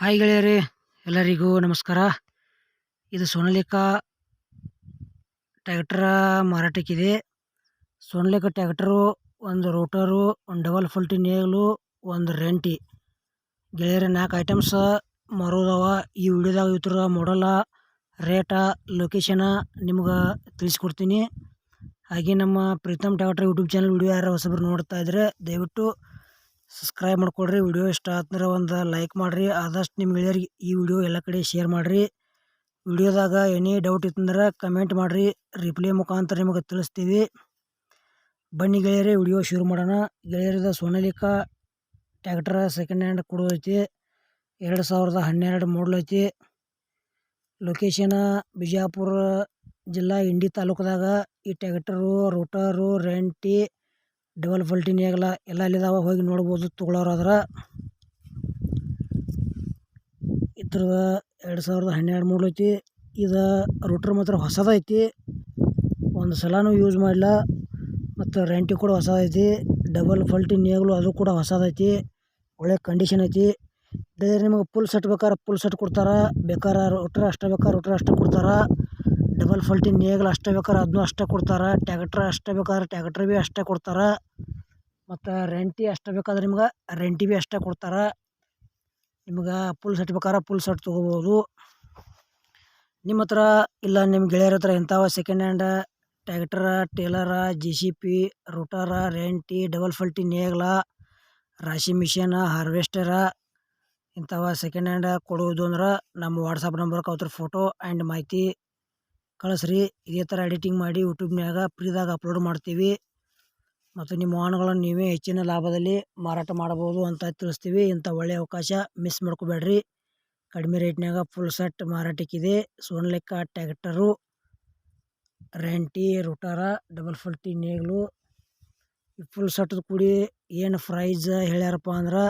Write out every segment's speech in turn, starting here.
Hi ಗೆಳೆಯರೇ, ಎಲ್ಲರಿಗೂ ನಮಸ್ಕಾರ. ಇದು ಸೋನಲಿಕಾ ಟ್ಯಾಕ್ಟ್ರ ಮಾರಾಟಕ್ಕಿದೆ. ಸೋನಲಿಕಾ ಟ್ಯಾಕ್ಟರು, ಒಂದು ರೋಟರು, ಒಂದು ಡಬಲ್ ಫುಲ್ಟಿ ನೇಗಲು, ಒಂದು ರೆಂಟಿ. ಗೆಳೆಯರ, ನಾಲ್ಕು ಐಟಮ್ಸ್ ಮಾರೋದವ. ಈ ವಿಡಿಯೋದಾಗ ಇದರ ಮಾಡಲ ರೇಟ ಲೊಕೇಶನ ನಿಮ್ಗೆ ತಿಳಿಸ್ಕೊಡ್ತೀನಿ. ಹಾಗೆ ನಮ್ಮ Pritam tractor YouTube channel video ಯಾರು ಹೊಸಬ್ರು ನೋಡ್ತಾ ಇದ್ರೆ ದಯವಿಟ್ಟು ಸಬ್ಸ್ಕ್ರೈಬ್ ಮಾಡ್ಕೊಳ್ರಿ ವಿಡಿಯೋ ಇಷ್ಟ ಆತಂದ್ರೆ ಒಂದು ಲೈಕ್ ಮಾಡಿರಿ. ಆದಷ್ಟು ನಿಮ್ಮ ಗೆಳೆಯರಿಗೆ ಈ ವಿಡಿಯೋ ಎಲ್ಲ ಕಡೆ ಶೇರ್ ಮಾಡಿರಿ. ವಿಡಿಯೋದಾಗ ಎನಿ ಡೌಟ್ ಇತ್ತಂದ್ರೆ ಕಮೆಂಟ್ ಮಾಡಿರಿ. ರಿಪ್ಲೈ ಮುಖಾಂತರ ನಿಮಗೆ ತಿಳಿಸ್ತೀವಿ. ಬನ್ನಿ ಗೆಳೆಯರೇ, ವಿಡಿಯೋ ಶುರು ಮಾಡೋಣ. ಗೆಳೆಯರದ ಸೋನಾಲಿಕಾ ಟ್ಯಾಕ್ಟರ್ ಸೆಕೆಂಡ್ ಹ್ಯಾಂಡ್ ಕೊಡೋದೈತಿ ಎರಡು ಸಾವಿರದ ಹನ್ನೆರಡು ಮಾಡಲ್ ಐತಿ. ಲೊಕೇಶನ ಬಿಜಾಪುರ ಜಿಲ್ಲಾ ಇಂಡಿ ತಾಲೂಕದಾಗ ಈ ಟ್ಯಾಕ್ಟರು ರೋಟರು ರೆಂಟಿ ಡಬಲ್ ಫಲ್ಟಿನ್ ಆಗಲ್ಲ ಎಲ್ಲ ಅಲ್ಲಿದಾವ ಹೋಗಿ ನೋಡ್ಬೋದು ತೊಗೊಳೋರಾದ್ರೆ ಇದ್ರದ ಎರಡು ಸಾವಿರದ ಹನ್ನೆರಡು ಮೂರು ಐತಿ, ಇದು ರೂಟ್ರ್ ಮಾತ್ರ ಹೊಸದೈತಿ ಒಂದು ಸಲನೂ ಯೂಸ್ ಮಾಡಿಲ್ಲ ಮತ್ತು ರೆಂಟಿ ಕೂಡ ಹೊಸದೈತಿ ಡಬಲ್ ಫಲ್ಟಿನ್ ನೇಗಲು ಅದು ಕೂಡ ಹೊಸದೈತಿ ಒಳ್ಳೆ ಕಂಡೀಷನ್ ಐತಿ. ಬೇರೆ ನಿಮಗೆ ಫುಲ್ ಸೆಟ್ ಬೇಕಾದ್ರೆ ಫುಲ್ ಸೆಟ್ ಕೊಡ್ತಾರೆ, ಬೇಕಾರೆ ರೂಟ್ರ್ ಅಷ್ಟೇ ಬೇಕಾರೆ ರೂಟ್ರ್ ಅಷ್ಟೇ ಕೊಡ್ತಾರೆ. ಡಬಲ್ ಫಾಲ್ಟಿ ನೇಗಿಲು ಅಷ್ಟೇ ಬೇಕಾದ್ರೆ ಅದನ್ನೂ ಅಷ್ಟೇ ಕೊಡ್ತಾರೆ, ಟ್ಯಾಕ್ಟ್ರ್ ಅಷ್ಟೇ ಬೇಕಾದ್ರೆ ಟ್ಯಾಕ್ಟ್ರ್ ಭೀ ಅಷ್ಟೇ ಕೊಡ್ತಾರೆ, ಮತ್ತು ರೆಂಟಿ ಅಷ್ಟೇ ಬೇಕಾದ್ರೆ ನಿಮ್ಗೆ ರೆಂಟಿ ಭೀ ಅಷ್ಟೇ ಕೊಡ್ತಾರೆ. ನಿಮ್ಗೆ ಪುಲ್ ಸೆಟ್ ಬೇಕಾದ್ರೆ ಪುಲ್ ಸೆಟ್ ತೊಗೋಬೋದು. ನಿಮ್ಮ ಹತ್ರ ಇಲ್ಲ, ನಿಮ್ಮ ಗೆಳೆಯರ ಹತ್ರ ಇಂಥವ second hand tractor, trailer G C P rotor ರೆಂಟಿ, ಡಬಲ್ ಫಲ್ಟಿ ನೇಗ್ಲ ರಾಶಿ ಮಿಷಿನ, ಹಾರ್ವೆಸ್ಟರ ಇಂಥವ ಸೆಕೆಂಡ್ ಹ್ಯಾಂಡ ಕೊಡುವುದು ಅಂದ್ರೆ ನಮ್ಮ ವಾಟ್ಸಪ್ ನಂಬರ್ಗೆ ಅವ್ರ ಫೋಟೋ ಆ್ಯಂಡ್ ಮಾಹಿತಿ ಕಳಿಸ್ರಿ. ಇದೇ ಥರ ಎಡಿಟಿಂಗ್ ಮಾಡಿ ಯೂಟ್ಯೂಬ್ನಾಗ ಫ್ರೀದಾಗ ಅಪ್ಲೋಡ್ ಮಾಡ್ತೀವಿ. ಮತ್ತು ನಿಮ್ಮ ವಾಹನಗಳನ್ನು ನೀವೇ ಹೆಚ್ಚಿನ ಲಾಭದಲ್ಲಿ ಮಾರಾಟ ಮಾಡ್ಬೋದು ಅಂತ ತಿಳಿಸ್ತೀವಿ. ಇಂಥ ಒಳ್ಳೆಯ ಅವಕಾಶ ಮಿಸ್ ಮಾಡ್ಕೋಬೇಡ್ರಿ. ಕಡಿಮೆ ರೇಟ್ನಾಗ ಫುಲ್ ಸೆಟ್ ಮಾರಾಟಕ್ಕಿದೆ ಸೋನ್ಲೆಕ್ಕ ಟ್ಯಾಕ್ಟರು ರೆಂಟಿ ರೋಟಾರ ಡಬಲ್ ಫಲ್ಟಿ ನೇಗ್ಲು ಫುಲ್ ಸೆಟ್ದು ಕೂಡಿ ಏನು ಪ್ರೈಸ್ ಹೇಳ್ಯಾರಪ್ಪ ಅಂದ್ರೆ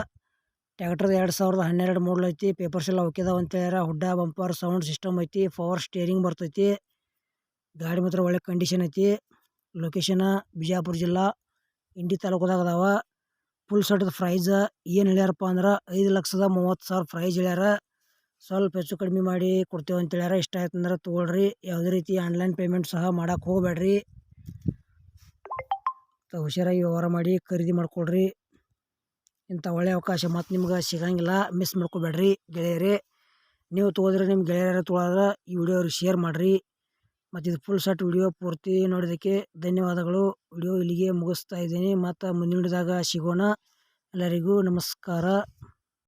ಟ್ಯಾಕ್ಟರ್ ಎರಡು ಸಾವಿರದ ಹನ್ನೆರಡು ಮಾಡಲ್ ಐತಿ. ಪೇಪರ್ಸ್ ಎಲ್ಲ ಓಕೆದಾವ ಅಂತ ಹೇಳ್ಯಾರ. ಹುಡ್ಡ ಬಂಪರ್ ಸೌಂಡ್ ಸಿಸ್ಟಮ್ ಐತಿ. ಪವರ್ ಸ್ಟೇರಿಂಗ್ ಬರ್ತೈತಿ. ಗಾಡಿ ಮಾತ್ರ ಒಳ್ಳೆ ಕಂಡೀಷನ್ ಐತಿ. ಲೊಕೇಶನ ಬಿಜಾಪುರ ಜಿಲ್ಲಾ, ಇಂಡಿ ತಾಲೂಕದಾಗ ಅದಾವ. ಫುಲ್ ಸೆಟ್ದು ಪ್ರೈಸ್ ಏನು ಹೇಳ್ಯಾರಪ್ಪ ಅಂದ್ರೆ ಐದು ಲಕ್ಷದ ಮೂವತ್ತು ಸಾವಿರ ಪ್ರೈಸ್ ಹೇಳ್ಯಾರ. ಸ್ವಲ್ಪ ಹೆಚ್ಚು ಕಡಿಮೆ ಮಾಡಿ ಕೊಡ್ತೇವೆ ಅಂತ ಹೇಳ್ಯಾರ. ಇಷ್ಟ ಆಯ್ತು ಅಂದ್ರೆ ತೊಗೊಳ್ರಿ. ಯಾವುದೇ ರೀತಿ ಆನ್ಲೈನ್ ಪೇಮೆಂಟ್ ಸಹ ಮಾಡಕ್ಕೆ ಹೋಗಬೇಡ್ರಿ. ಹುಷಾರಾಗಿ ವ್ಯವಹಾರ ಮಾಡಿ ಖರೀದಿ ಮಾಡ್ಕೊಳ್ರಿ. ಇಂಥ ಒಳ್ಳೆಯ ಅವಕಾಶ ಮತ್ತು ನಿಮ್ಗೆ ಸಿಗಂಗಿಲ್ಲ ಮಿಸ್ ಮಾಡ್ಕೋಬೇಡ್ರಿ ಗೆಳೆಯರೇ. ನೀವು ತೊಗೋದ್ರೆ ನಿಮ್ಮ ಗೆಳೆಯರ ತೊಗೊಳೋದ್ರೆ ಈ ವಿಡಿಯೋ ಶೇರ್ ಮಾಡಿರಿ. ಮತ್ತು ಇದು ಫುಲ್ ಸೆಟ್ ವಿಡಿಯೋ ಪೂರ್ತಿ ನೋಡೋದಕ್ಕೆ ಧನ್ಯವಾದಗಳು. ವಿಡಿಯೋ ಇಲ್ಲಿಗೆ ಮುಗಿಸ್ತಾ ಇದ್ದೀನಿ. ಮತ್ತು ಮುಂದಿನದಾಗ ಸಿಗೋಣ. ಎಲ್ಲರಿಗೂ ನಮಸ್ಕಾರ.